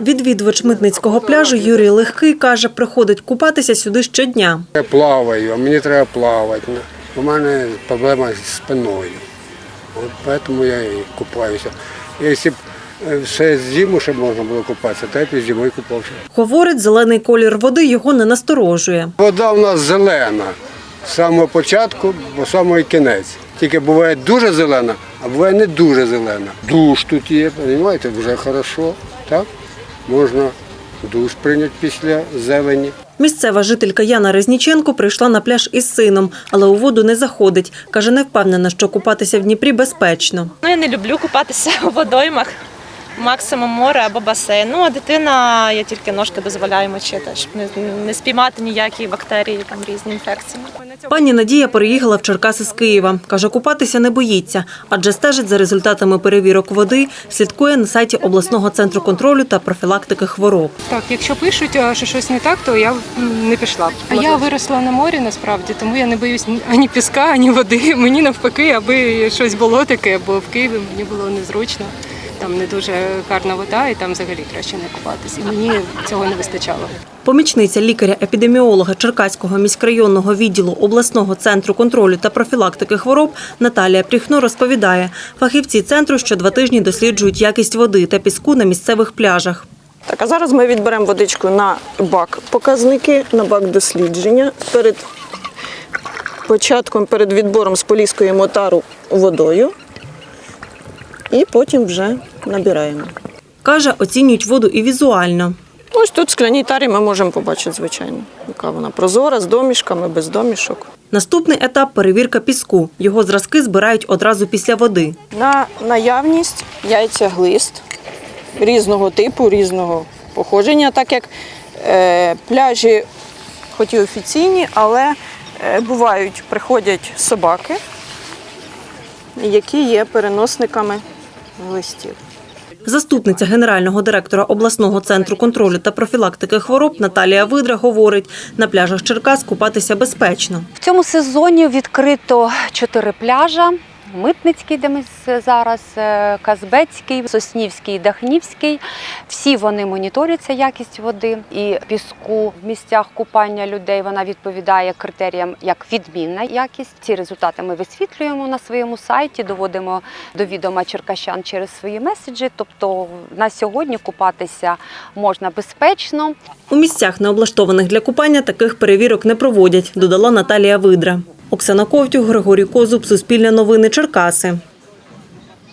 Відвідувач митницького пляжу Юрій Легкий каже, приходить купатися сюди щодня. Я плаваю, а мені треба плавати. У мене проблема з спиною. От тому я і купаюся. Якщо б е, ще зиму ще можна було купатися, то я б зимою купався. Говорить, зелений колір води його не насторожує. Вода в нас зелена з самого початку по самий кінець. Тільки буває дуже зелена, а буває не дуже зелена. Душ тут є, розумієте, вже хорошо, так? Можна душ прийняти після зелені. Місцева жителька Яна Резніченко прийшла на пляж із сином, але у воду не заходить. Каже, не впевнена, що купатися в Дніпрі безпечно. Ну, я не люблю купатися у водоймах, максимум море або басейн. Ну, а дитина, я тільки ножки дозволяю мочити, щоб не, не спіймати ніякі бактерії, там різні інфекції. Пані Надія переїхала в Черкаси з Києва. Каже, купатися не боїться, адже стежить за результатами перевірок води, слідкує на сайті обласного центру контролю та профілактики хвороб. Так, якщо пишуть, а, що щось не так, то я не пішла. А я виросла на морі насправді, тому я не боюсь ані піска, ані води. Мені навпаки, аби щось було таке, бо в Києві мені було незручно. Там не дуже гарна вода, і там взагалі краще не купатися. І мені цього не вистачало. Помічниця лікаря-епідеміолога Черкаського міськрайонного відділу обласного центру контролю та профілактики хвороб Наталія Пріхно розповідає, фахівці центру що два тижні досліджують якість води та піску на місцевих пляжах. Так, а зараз ми відберемо водичку на бак показники, на бак дослідження. Перед початком, перед відбором споліскуємо тару водою і потім вже набираємо. Каже, оцінюють воду і візуально. Ось тут в скляній тарі ми можемо побачити, звичайно, яка вона прозора, з домішками, без домішок. Наступний етап перевірка піску. Його зразки збирають одразу після води. На наявність яйця глист різного типу, різного походження, так як е, пляжі, хоч і офіційні, але е, бувають, приходять собаки, які є переносниками глистів. Заступниця генерального директора обласного центру контролю та профілактики хвороб Наталія Видра говорить, на пляжах Черкас купатися безпечно. В цьому сезоні відкрито чотири пляжа. Митницький, де ми зараз, е, Казбецький, Соснівський, Дахнівський. Всі вони моніторяться якість води і піску в місцях купання людей. Вона відповідає критеріям як відмінна якість. Ці результати ми висвітлюємо на своєму сайті, доводимо до відома черкащан через свої меседжі. Тобто на сьогодні купатися можна безпечно. У місцях, не облаштованих для купання, таких перевірок не проводять, додала Наталія Видра. Оксана Ковтюк, Григорій Козуб, Суспільне новини, Черкаси.